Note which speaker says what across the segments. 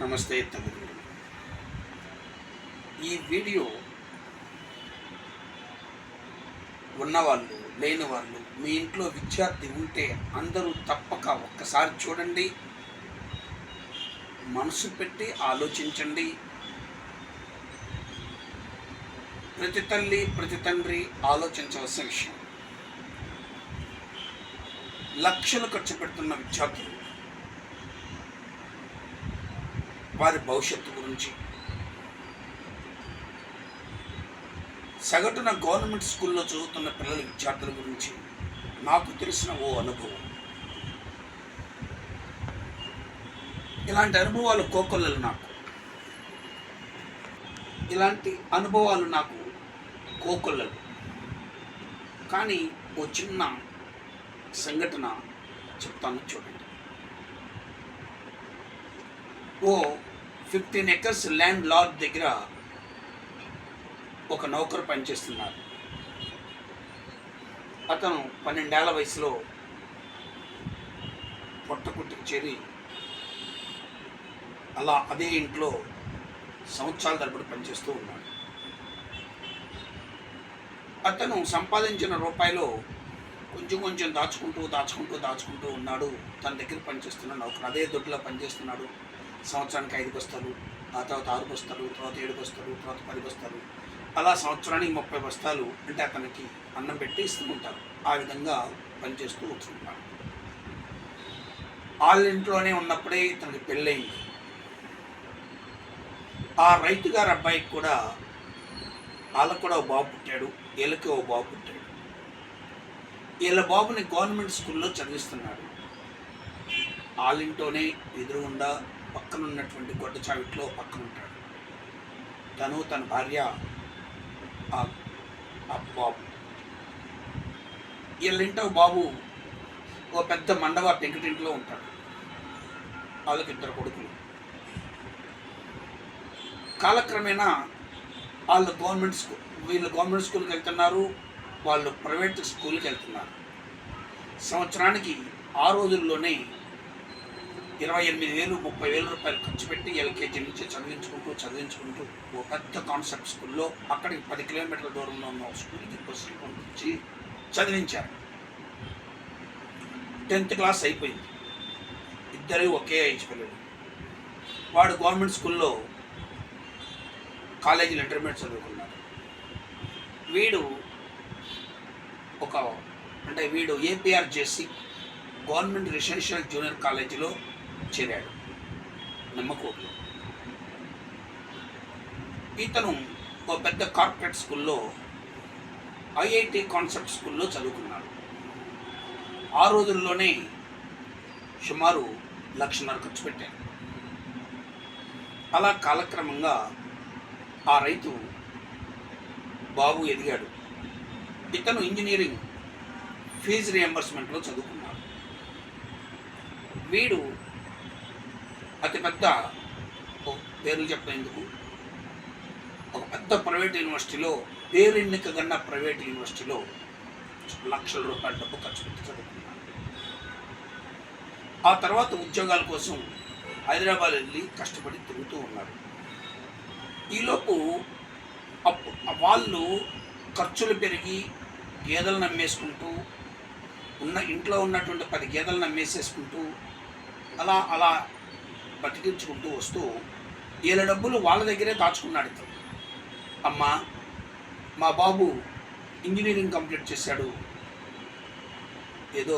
Speaker 1: నమస్తే తల్లిదండ్రులు ఈ వీడియో ఉన్నవాళ్ళు లేని వాళ్ళు మీ ఇంట్లో విద్యార్థి ఉంటే అందరూ తప్పక ఒక్కసారి చూడండి మనసు పెట్టి ఆలోచించండి. ప్రతి తల్లి ప్రతి తండ్రి ఆలోచించవలసిన విషయం. లక్షలు ఖర్చు పెడుతున్న విద్యార్థులు వారి భవిష్యత్తు గురించి. సగటున గవర్నమెంట్ స్కూల్లో చదువుతున్న పిల్లల విద్యార్థుల గురించి నాకు తెలిసిన ఓ అనుభవం. ఇలాంటి అనుభవాలు కోకొల్లలు నాకు. ఇలాంటి అనుభవాలు నాకు కోకొల్లలు. కానీ ఓ చిన్న సంఘటన చెప్తాను చూడండి. ఓ ఫిఫ్టీన్ ఎకర్స్ ల్యాండ్ లార్డ్ దగ్గర ఒక నౌకరు పనిచేస్తున్నారు. అతను పన్నెండేళ్ళ వయసులో పొట్టకుట్టుకు చేరి అలా అదే ఇంట్లో సంవత్సరాల తరబడి పనిచేస్తూ ఉన్నాడు. అతను సంపాదించిన రూపాయలో కొంచెం కొంచెం దాచుకుంటూ దాచుకుంటూ దాచుకుంటూ ఉన్నాడు. తన దగ్గర పనిచేస్తున్నాడు నౌకరు అదే దొడ్లో పనిచేస్తున్నాడు. సంవత్సరానికి ఐదు బస్తాలు ఆ తర్వాత ఆరు బస్తాలు తర్వాత ఏడు బస్తాలు తర్వాత పది బస్తాలు అలా సంవత్సరానికి ముప్పై బస్తాలు అంటే అతనికి అన్నం పెట్టి ఇస్తూ ఉంటారు. ఆ విధంగా పనిచేస్తూ ఉంటున్నాడు వాళ్ళ ఇంట్లోనే ఉన్నప్పుడే ఇతనికి పెళ్ళయింది. ఆ రైతు గారి అబ్బాయికి కూడా వాళ్ళకు కూడా ఓ బాబు పుట్టాడు వీళ్ళకి ఓ బాబు పుట్టాడు. వీళ్ళ బాబుని గవర్నమెంట్ స్కూల్లో చదివిస్తున్నాడు. వాళ్ళ ఇంట్లోనే ఎదురుగుండా పక్కన ఉన్నటువంటి గొడ్డ చావిట్లో పక్కన ఉంటాడు తను తన భార్య బాబు. వీళ్ళింటో బాబు ఓ పెద్ద మండవ పెంకుటింట్లో ఉంటాడు. వాళ్ళకి ఇద్దరు కొడుకులు. కాలక్రమేణా వాళ్ళు గవర్నమెంట్ స్కూల్ వీళ్ళు గవర్నమెంట్ స్కూల్కి వెళ్తున్నారు వాళ్ళు ప్రైవేట్ స్కూల్కి వెళ్తున్నారు. సంవత్సరానికి ఆ రోజుల్లోనే ఇరవై ఎనిమిది వేలు ముప్పై వేల రూపాయలు ఖర్చు పెట్టి ఎల్కేజీ నుంచి చదివించుకుంటూ చదివించుకుంటూ ఓ పెద్ద కాన్సెప్ట్ స్కూల్లో అక్కడికి పది కిలోమీటర్ల దూరంలో ఉన్న స్కూల్కి బస్సులు పంపించి చదివించారు. టెన్త్ క్లాస్ అయిపోయింది. ఇద్దరు ఒకే ఏజ్ పిల్లలు. వాడు గవర్నమెంట్ స్కూల్లో కాలేజీలో ఇంటర్మీడియట్ చదువుకున్నాడు. వీడు ఒక అంటే వీడు ఏపీఆర్ చేసి గవర్నమెంట్ రెసిడెన్షియల్ జూనియర్ కాలేజీలో చేరాడు. నిమ్మకూరులో. ఇతను ఒక పెద్ద కార్పొరేట్ స్కూల్లో ఐఐటి కాన్సెప్ట్ స్కూల్లో చదువుకున్నాడు. ఆ రోజుల్లోనే సుమారు లక్షన్నర ఖర్చు పెట్టాడు. అలా కాలక్రమంగా ఆ రైతు బాబు ఎదిగాడు. ఇతను ఇంజనీరింగ్ ఫీజు రియంబర్స్మెంట్లో చదువుకున్నాడు. వీడు అతిపెద్ద పేర్లు చెప్పేందుకు ఒక పెద్ద ప్రైవేట్ యూనివర్సిటీలో పేరెన్నిక ఎన్నికగన్న ప్రైవేట్ యూనివర్సిటీలో లక్షల రూపాయల డబ్బు ఖర్చు పెట్టి చదువుకున్నాను ఆ తర్వాత ఉద్యోగాల కోసం హైదరాబాద్ వెళ్ళి కష్టపడి తిరుగుతూ ఉన్నారు. ఈలోపు వాళ్ళు ఖర్చులు పెరిగి గేదెలను అమ్మేసుకుంటూ ఉన్న ఇంట్లో ఉన్నటువంటి పది గేదెలను అమ్మేసేసుకుంటూ అలా అలా బతికించుకుంటూ వస్తూ వీళ్ళ డబ్బులు వాళ్ళ దగ్గరే దాచుకున్నాడు ఇతను. అమ్మా మా బాబు ఇంజనీరింగ్ కంప్లీట్ చేశాడు. ఏదో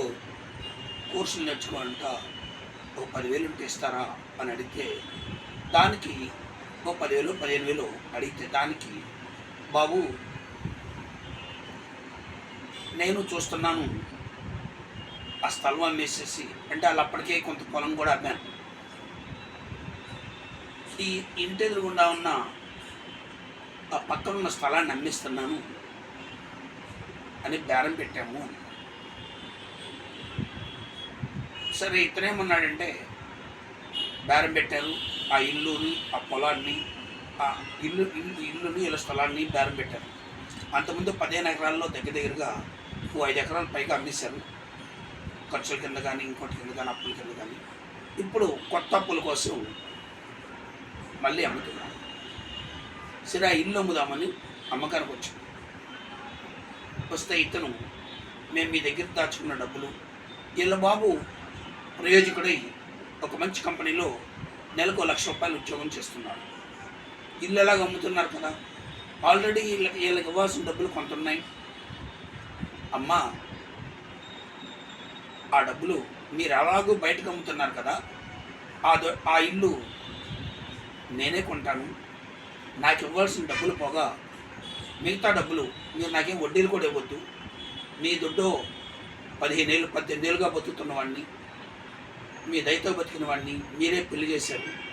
Speaker 1: కోర్సులు నేర్చుకోవాలంట ఓ పదివేలు ఉంటే ఇస్తారా అని అడిగితే దానికి ఓ పదివేలు పదిహేను వేలు అడిగితే దానికి బాబు నేను చూస్తున్నాను. ఆ స్థలం అమ్మేసేసి అంటే వాళ్ళు అప్పటికే కొంత పొలం కూడా అమ్మాను. ఈ ఇంటి ఎదురుగుండా ఉన్న ఆ పక్కన ఉన్న స్థలాన్ని అమ్మిస్తున్నాను అని బేరం పెట్టాము. అని సరే ఇతనేమన్నాడంటే బేరం పెట్టారు. ఆ ఇల్లుని ఆ పొలాన్ని ఆ ఇల్లు ఇల్లు ఇల్లుని ఇలా స్థలాన్ని బేరం పెట్టారు. అంతకుముందు పదిహేను ఎకరాల్లో దగ్గర దగ్గరగా ఓ ఐదు ఎకరాలు పైగా అమ్మేశారు. ఖర్చుల కింద కానీ ఇంకోటి కింద కానీ అప్పుల కింద కానీ ఇప్పుడు కొత్త అప్పుల కోసం మళ్ళీ అమ్ముతున్నాను సరే ఆ ఇల్లు అమ్ముదామని అమ్మకానికి వచ్చాను వస్తే ఇతను మేము మీ దగ్గర దాచుకున్న డబ్బులు వీళ్ళ బాబు ప్రయోజకుడై ఒక మంచి కంపెనీలో నెలకు లక్ష రూపాయలు ఉద్యోగం చేస్తున్నాడు. ఇల్లు ఎలాగ అమ్ముతున్నారు కదా? ఆల్రెడీ వీళ్ళకి వీళ్ళకి ఇవ్వాల్సిన డబ్బులు కొంత ఉన్నాయి. అమ్మా ఆ డబ్బులు మీరు ఎలాగో బయటకు అమ్ముతున్నారు కదా? ఆ దొ- ఆ ఇల్లు నేనే కొంటాను. నాకు ఇవ్వాల్సిన డబ్బులు పోగా. మిగతా డబ్బులు మీరు నాకేం వడ్డీలు కూడా ఇవ్వద్దు. మీ దుడ్డు పదిహేను ఏళ్ళు పద్దెనిమిది ఏళ్ళుగా బతుకుతున్న వాడిని మీ దయతో బతికిన వాడిని మీరే పెళ్ళి చేశారు.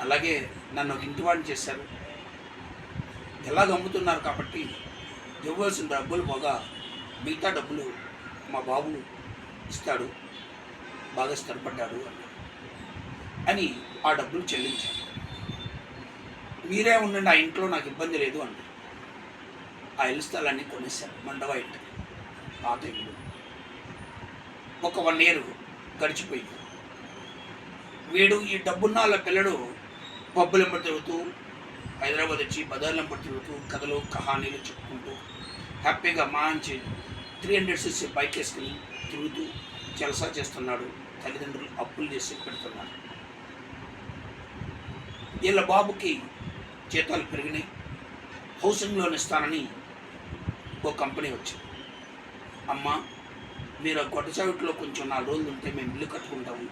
Speaker 1: అలాగే నన్ను ఒక ఇంటి వాడిని చేశారు. ఎలాగ అమ్ముతున్నారు కాబట్టి ఇవ్వాల్సిన డబ్బులు పోగా మిగతా డబ్బులు మా బాబు ఇస్తాడు. బాగా స్థిరపడ్డాడు అని ఆ డబ్బులు చెల్లించాలి. మీరే ఉండండి ఆ ఇంట్లో నాకు ఇబ్బంది లేదు అండి ఆ ఇల్లు స్థలాన్ని కొనేశారు మండవ ఇంటి పాత ఇల్లు. ఒక వన్ ఇయర్ గడిచిపోయింది. వీడు ఈ డబ్బున్న వాళ్ళ పిల్లడు పబ్బులెంబడి తిరుగుతూ హైదరాబాద్ వచ్చి బజార్లు తిరుగుతూ కథలు కహానీలు చెప్పుకుంటూ హ్యాపీగా మంచి త్రీ హండ్రెడ్ సిక్స్ బైక్ వేసుకుని తిరుగుతూ జలసా చేస్తున్నాడు తల్లిదండ్రులు అప్పులు చేసి పెడుతున్నాడు వీళ్ళ బాబుకి జీతాలు పెరిగినాయి. హౌసింగ్ లోన్ ఇస్తానని ఓ కంపెనీ వచ్చింది. అమ్మ మీరు ఆ కొట్టచావిట్లో కొంచెం నాలుగు రోజులు ఉంటే మేము ఇల్లు కట్టుకుంటాము.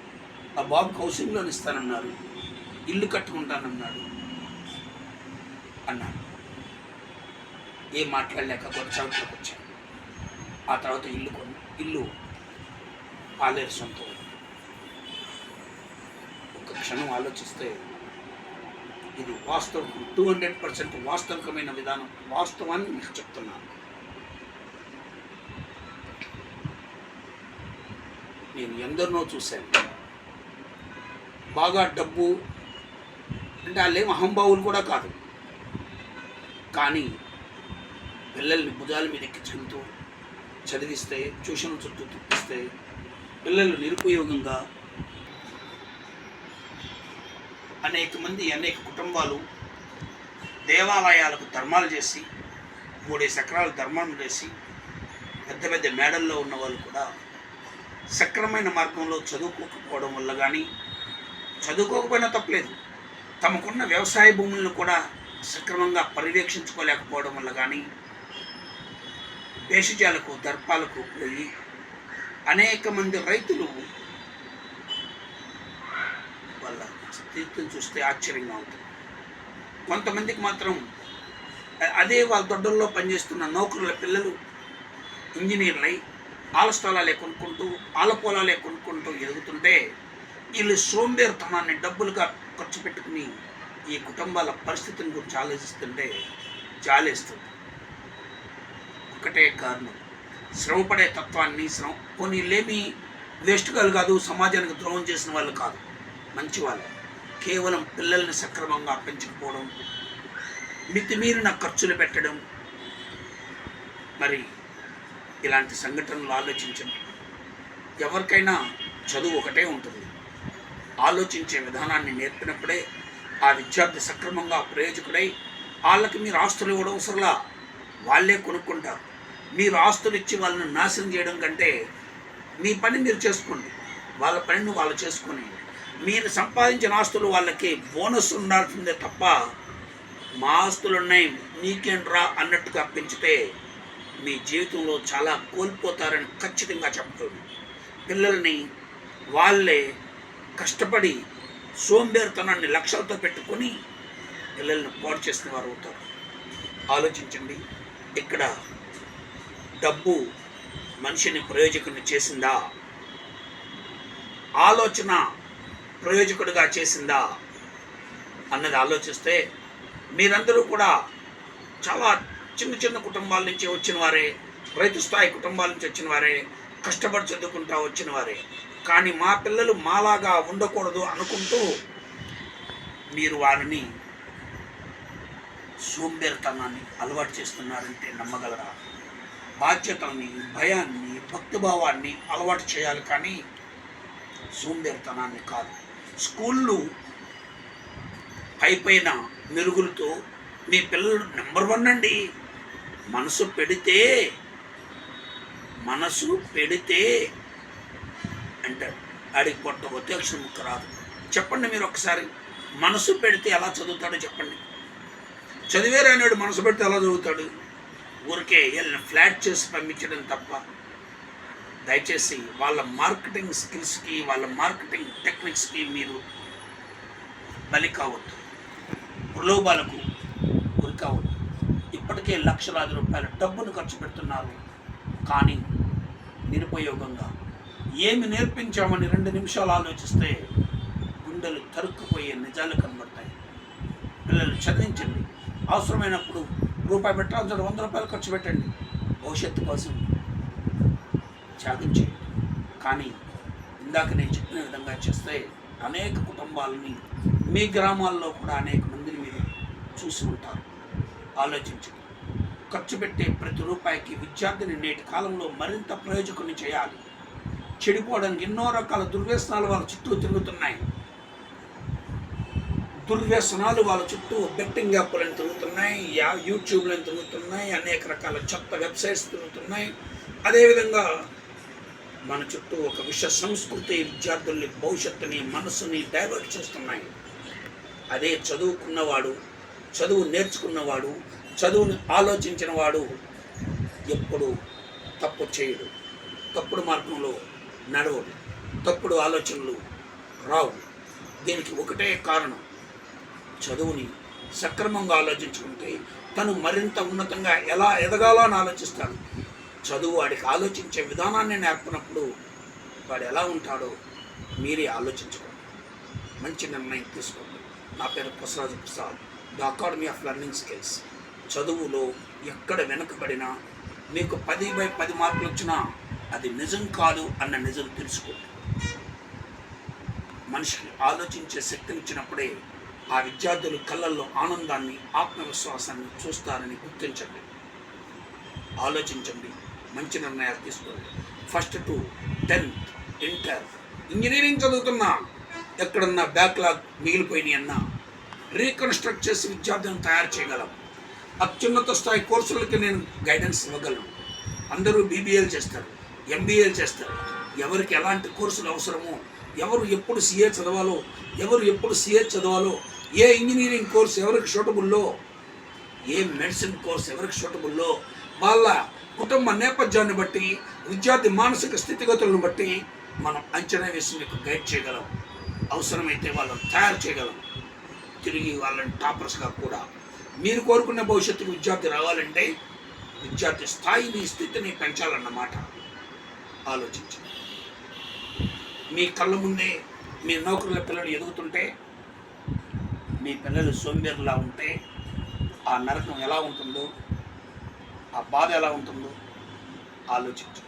Speaker 1: ఆ బాబుకి హౌసింగ్ లోన్ ఇస్తానన్నారు. ఇల్లు కట్టుకుంటానన్నాడు అన్నాడు. ఏం మాట్లాడలేక కొట్టచావిట్లోకి వచ్చాను ఆ తర్వాత ఇల్లు కొను ఇల్లు పాలేరు సొంతం. ఒక క్షణం ఆలోచిస్తే ఇది వాస్తవం. టూ హండ్రెడ్ పర్సెంట్ వాస్తవికమైన విధానం. వాస్తవాన్ని మీకు చెప్తున్నాను. నేను ఎందరినో చూశాను. బాగా డబ్బు అంటే వాళ్ళేం అహంభావులు కూడా కాదు. కానీ పిల్లల్ని భుజాల మీద ఎక్కించుకుంటూ చదివిస్తే ట్యూషన్ చుట్టూ తిప్పిస్తే పిల్లలు నిరుపయోగంగా అనేక మంది అనేక కుటుంబాలు దేవాలయాలకు ధర్మాలు చేసి మూడేసి ఎకరాలు ధర్మం చేసి పెద్ద పెద్ద మేడల్లో ఉన్న వాళ్ళు కూడా సక్రమైన మార్గంలో చదువుకోకపోవడం వల్ల కానీ చదువుకోకపోయినా తప్పలేదు. తమకున్న వ్యవసాయ భూములను కూడా సక్రమంగా పర్యవేక్షించుకోలేకపోవడం వల్ల కానీ దేశజాలకు దర్పాలకు పోయి అనేక మంది రైతులు వాళ్ళ స్థితిని చూస్తే ఆశ్చర్యంగా ఉంటుంది. కొంతమందికి మాత్రం అదే వాళ్ళ దొడ్డల్లో పనిచేస్తున్న నౌకరుల పిల్లలు ఇంజనీర్లై ఆల స్థలాలే కొనుక్కుంటూ ఆల పొలాలే కొనుక్కుంటూ ఎదుగుతుంటే వీళ్ళు సోంబేరుతనాన్ని డబ్బులుగా ఖర్చు పెట్టుకుని ఈ కుటుంబాల పరిస్థితిని గురించి ఆలోచిస్తుంటే జాలేస్తుంది. ఒకటే కారణం. శ్రమపడే తత్వాన్ని శ్రమ కొన్ని లేమి వేస్ట్ కాదు సమాజానికి ద్రోహం చేసిన వాళ్ళు కాదు. మంచి వాళ్ళు. కేవలం పిల్లల్ని సక్రమంగా పెంచకపోవడం మితిమీరిన ఖర్చులు పెట్టడం. మరి ఇలాంటి సంఘటనలు ఆలోచించండి. ఎవరికైనా చదువు ఒకటే ఉంటుంది. ఆలోచించే విధానాన్ని నేర్పినప్పుడే ఆ విద్యార్థి సక్రమంగా ప్రయోజకుడై వాళ్ళకి మీరు ఆస్తులు ఇవ్వడం అవసరంలా వాళ్ళే కొనుక్కుంటారు. మీరు ఆస్తులు ఇచ్చి వాళ్ళని నాశనం చేయడం కంటే మీ పని మీరు చేసుకోండి. వాళ్ళ పనిని వాళ్ళు చేసుకొని మీరు సంపాదించిన ఆస్తులు వాళ్ళకి బోనస్ ఉండాల్సిందే తప్ప మా ఆస్తులు ఉన్నాయి నీకేంట్రా అన్నట్టుగా పెంచితే మీ జీవితంలో చాలా కోల్పోతారని ఖచ్చితంగా చెప్తుంది పిల్లల్ని వాళ్ళే కష్టపడి సోంబేరితనాన్ని లక్ష్యాలతో పెట్టుకొని పిల్లల్ని పాడు చేసిన వారు అవుతారు. ఆలోచించండి ఇక్కడ డబ్బు మనిషిని ప్రయోజకుని చేసిందా? ఆలోచన ప్రయోజకుడిగా చేసిందా అన్నది ఆలోచిస్తే మీరందరూ కూడా చాలా చిన్న చిన్న కుటుంబాల నుంచి వచ్చిన వారే రైతు స్థాయి కుటుంబాల నుంచి వచ్చిన వారే కష్టపడి చదువుకుంటా వచ్చిన వారే. కానీ మా పిల్లలు మాలాగా ఉండకూడదు అనుకుంటూ మీరు వారిని సోంబేరితనాన్ని అలవాటు చేస్తున్నారంటే నమ్మగలరా? బాధ్యతల్ని భయాన్ని భక్తిభావాన్ని అలవాటు చేయాలి కానీ సోంబేరితనాన్ని కాదు. స్కూళ్ళు పైపైన మెరుగులతో మీ పిల్లలు నెంబర్ వన్ అండి. మనసు పెడితే మనసు పెడితే అంటాడు. ఆడికి పొట్ట కొత్త అక్షరం ముక్క రాదు. చెప్పండి మీరు ఒకసారి మనసు పెడితే ఎలా చదువుతాడో చెప్పండి. చదివే రానివాడు మనసు పెడితే ఎలా చదువుతాడు? ఊరికే వీళ్ళని ఫ్లాట్ చేసి పంపించడం తప్ప. దయచేసి వాళ్ళ మార్కెటింగ్ స్కిల్స్కి వాళ్ళ మార్కెటింగ్ టెక్నిక్స్కి మీరు బలి కావద్దు. ప్రలోభాలకు గురి కావద్దు. ఇప్పటికే లక్షలాది రూపాయల డబ్బును ఖర్చు పెడుతున్నారు. కానీ నిరుపయోగంగా ఏమి నేర్పించామని రెండు నిమిషాలు ఆలోచిస్తే గుండెలు తరుక్కుపోయే నిజాలు కనబడతాయి. పిల్లలు చదివించండి. అవసరమైనప్పుడు రూపాయి పెట్టాల్సిన వంద రూపాయలు ఖర్చు పెట్టండి. భవిష్యత్తు కోసం త్యాగం చేయండి కానీ ఇందాక నేను చెప్పిన విధంగా చేస్తే అనేక కుటుంబాలని మీ గ్రామాల్లో కూడా అనేక మందిని మీరు చూసి ఉంటారు. ఆలోచించండి. ఖర్చు పెట్టే ప్రతి రూపాయికి విద్యార్థిని నేటి కాలంలో మరింత ప్రయోజకుని చేయాలి. చెడిపోవడానికి ఎన్నో రకాల దుర్వ్యసనాలు వాళ్ళ చుట్టూ తిరుగుతున్నాయి. దుర్వ్యసనాలు వాళ్ళ చుట్టూ బెట్టింగ్ యాప్లను తిరుగుతున్నాయి యా యూట్యూబ్లను తిరుగుతున్నాయి అనేక రకాల చెత్త వెబ్సైట్స్ తిరుగుతున్నాయి. అదేవిధంగా మన చుట్టూ ఒక విష సంస్కృతి విద్యార్థుల్ని భవిష్యత్తుని మనసుని డైవర్ట్ చేస్తున్నాయి. అదే చదువుకున్నవాడు చదువు నేర్చుకున్నవాడు చదువుని ఆలోచించిన వాడు ఎప్పుడు తప్పు చేయడు. తప్పుడు మార్గంలో నడవడు. తప్పుడు ఆలోచనలు రావు. దీనికి ఒకటే కారణం. చదువుని సక్రమంగా ఆలోచించుకుంటే తను మరింత ఉన్నతంగా ఎలా ఎదగాలో అని ఆలోచిస్తాడు. చదువు వాడికి ఆలోచించే విధానాన్ని నేర్పినప్పుడు వాడు ఎలా ఉంటాడో మీరే ఆలోచించుకోండి. మంచి నిర్ణయం తీసుకోండి. నా పేరు Pusaraju Prasad. The academy of learning skills. చదువులో ఎక్కడ వెనుకబడినా మీకు పది బై పది మార్కులు వచ్చినా అది నిజం కాదు అన్న నిజం తెలుసుకోండి. మనిషికి ఆలోచించే శక్తినిచ్చినప్పుడే ఆ విద్యార్థులు కళ్ళల్లో ఆనందాన్ని ఆత్మవిశ్వాసాన్ని చూస్తారని గుర్తించండి. ఆలోచించండి. మంచి నిర్ణయాలు తీసుకోండి first to tenth inter engineering చదువుతున్నా. ఎక్కడన్నా బ్యాక్లాగ్ మిగిలిపోయినాయి అన్నా. రీకన్స్ట్రక్ట్ చేసి విద్యార్థులను తయారు చేయగలం. అత్యున్నత స్థాయి కోర్సులకి నేను గైడెన్స్ ఇవ్వగలను. అందరూ బీబీఏలు చేస్తారు ఎంబీఏలు చేస్తారు. ఎవరికి ఎలాంటి కోర్సులు అవసరమో ఎవరు ఎప్పుడు సిఏ చదవాలో ఎవరు ఎప్పుడు సిఏ చదవాలో ఏ ఇంజనీరింగ్ కోర్స్ ఎవరికి సూటబుల్లో ఏ మెడిసిన్ కోర్స్ ఎవరికి సూటబుల్లో వాళ్ళ కుటుంబ నేపథ్యాన్ని బట్టి విద్యార్థి మానసిక స్థితిగతులను బట్టి మనం అంచనా వేసి మీకు గైడ్ చేయగలం. అవసరమైతే వాళ్ళని తయారు చేయగలం. తిరిగి వాళ్ళని టాపర్స్గా కూడా మీరు కోరుకున్న భవిష్యత్తుకు విద్యార్థి రావాలంటే విద్యార్థి స్థాయిని స్థితిని పెంచాలన్నమాట. ఆలోచించండి. మీ కళ్ళ ముందే మీ నౌకరుల పిల్లలు ఎదుగుతుంటే మీ పిల్లలు సోంబేరులా ఉంటే ఆ నరకం ఎలా ఉంటుందో ఆ బాధ ఎలా ఉంటుందో ఆలోచించు.